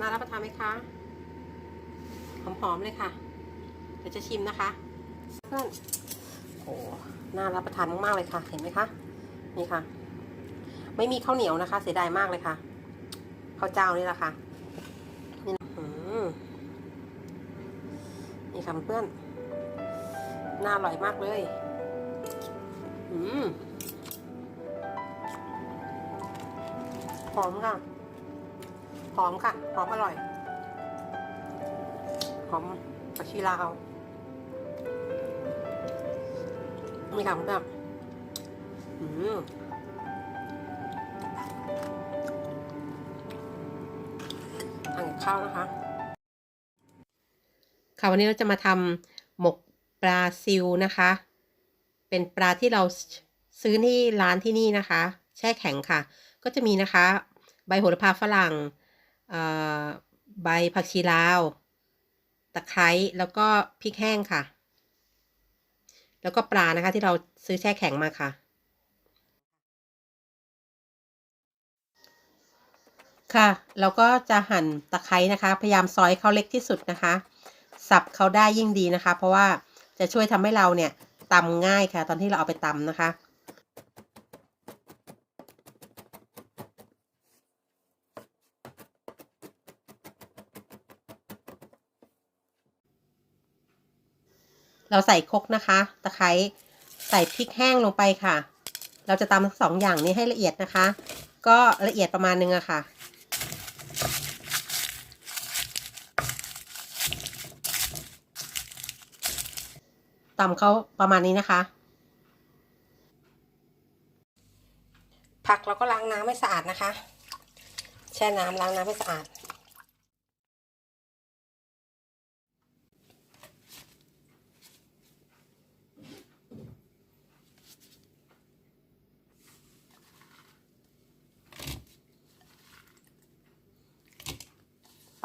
น่ารับประทานไหมคะหอมๆเลยค่ะ เดี๋ยวจะชิมนะคะเพื่อนโอ้น่ารับประทานมากๆเลยค่ะ เห็นไหมคะ นี่ค่ะ ไม่มีข้าวเหนียวนะคะ เสียดายมากเลยค่ะข้าวเจ้านี่แหละค่ะนี่นะนี่ค่ะเพื่อนน่าอร่อยมากเลย อืมหอมค่ะ อมค่ะ หอมอร่อย หอมผักชีลาวนี่ค่ะเพื่อนอืมทานข้าวนะคะ ค่ะวันนี้เราจะมาทำหมกปลาซิวนะคะ เป็นปลาที่เราซื้อที่ร้านที่นี่นะคะ แช่แข็งค่ะ ก็จะมีนะคะ ใบโหระพาฝรั่ง ใบผักชีลาว ตะไคร้แล้วก็พริกแห้งค่ะ แล้วก็ปลานะคะที่เราซื้อแช่แข็งมาค่ะ ค่ะแล้วก็จะหั่นตะไคร้นะคะ พยายามซอยเขาเล็กที่สุดนะคะ สับเขาได้ยิ่งดีนะคะ เพราะว่าจะช่วยทำให้เราเนี่ยตำง่ายค่ะ ตอนที่เราเอาไปตำนะคะ เราใส่คกนะคะ ตะไคร้ใส่พริกแห้งลงไปค่ะ เราจะตำทั้งสองอย่างนี้ให้ละเอียดนะคะ ก็ละเอียดประมาณนึงอะค่ะ ตำเขาประมาณนี้นะคะ ผักเราก็ล้างน้ำให้สะอาดนะคะ แช่น้ำล้างน้ำให้สะอาด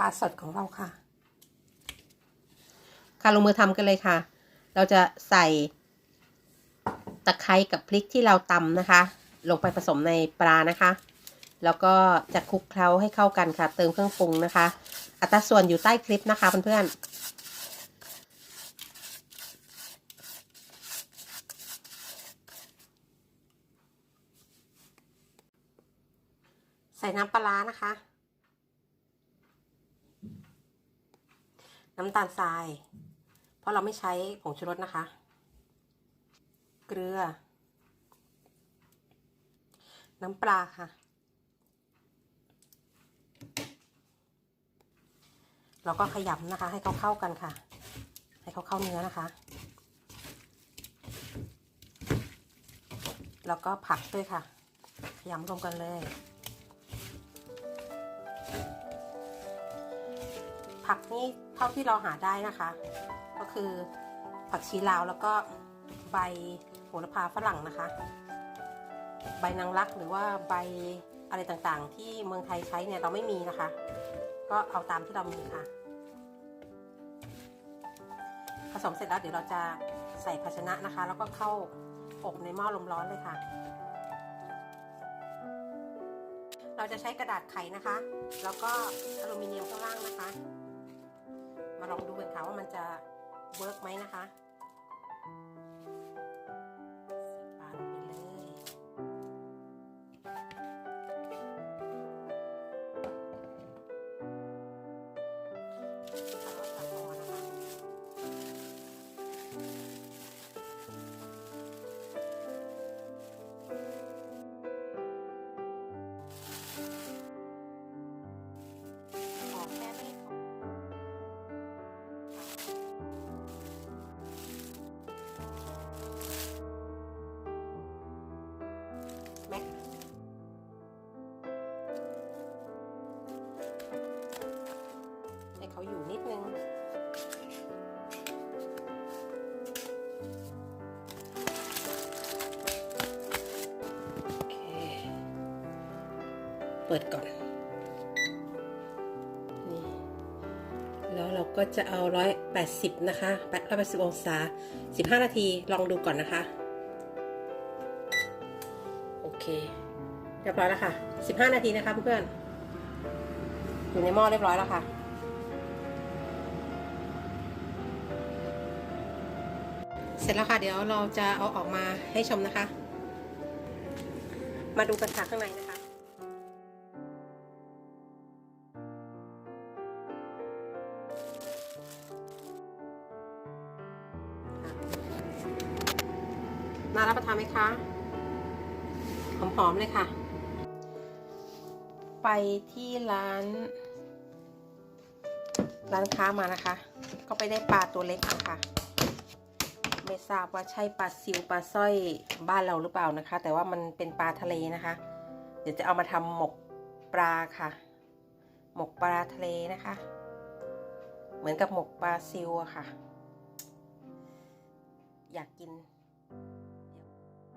ลาสดของเราค่ะ ค่ะลงมือทำกันเลยค่ะ เราจะใส่ตะไคร้กับพริกที่เราตำนะคะ ลงไปผสมในปลานะคะ แล้วก็จะคลุกเคล้าให้เข้ากันค่ะ เติมเครื่องปรุงนะคะ อัตราส่วนอยู่ใต้คลิปนะคะเพื่อนๆใส่น้ำปลาร้านะคะ น้ำตาลทราย เพราะเราไม่ใช้ผงชูรสนะคะ เกลือ น้ำปลาค่ะ เราก็ขยำนะคะ ให้เขาเข้ากันค่ะ ให้เขาเข้าเนื้อนะคะ แล้วก็ผักด้วยค่ะ ขยำรวมกันเลยผักนี่ เท่าที่เราหาได้นะคะ ก็คือผักชีลาวแล้วก็ใบโหระพาฝรั่งนะคะ ใบนางรักหรือว่าใบอะไรต่างๆ ที่เมืองไทยใช้เนี่ยเราไม่มีนะคะ ก็เอาตามที่เรามีค่ะ ผสมเสร็จแล้วเดี๋ยวเราจะใส่ภาชนะนะคะ แล้วก็เข้าอบในหม้อลมร้อนเลยค่ะ เราจะใช้กระดาษไขนะคะ แล้วก็อลูมิเนียมข้างล่างนะคะ มาลองดูกันค่ะว่ามันจะเวิร์กไหมนะคะ ให้เขาอยู่นิดนึงโอเคเปิดก่อน นี่ แล้วเราก็จะเอาร้อยแปดสิบนะคะร้อยสิบองศาสิบห้านาที ลองดูก่อนนะคะ เคเรียบร้อยแล้วค่ะ 15 นาทีนะคะเพื่อนๆอยู่ในหม้อเรียบร้อยแล้วค่ะเสร็จแล้วค่ะเดี๋ยวเราจะเอาออกมาให้ชมนะคะ มาดูกันค่ะข้างในนะคะ น่ารับประทานไหมคะ หอมๆเลยค่ะ ไปที่ร้าน ร้านค้ามานะคะ ก็ไปได้ปลาตัวเล็กมาค่ะไม่ทราบว่าใช่ปลาซิวปลาสร้อยบ้านเราหรือเปล่านะคะ แต่ว่ามันเป็นปลาทะเลนะคะ เดี๋ยวจะเอามาทำหมกปลาค่ะ หมกปลาทะเลนะคะ เหมือนกับหมกปลาซิวอะค่ะ อยากกิน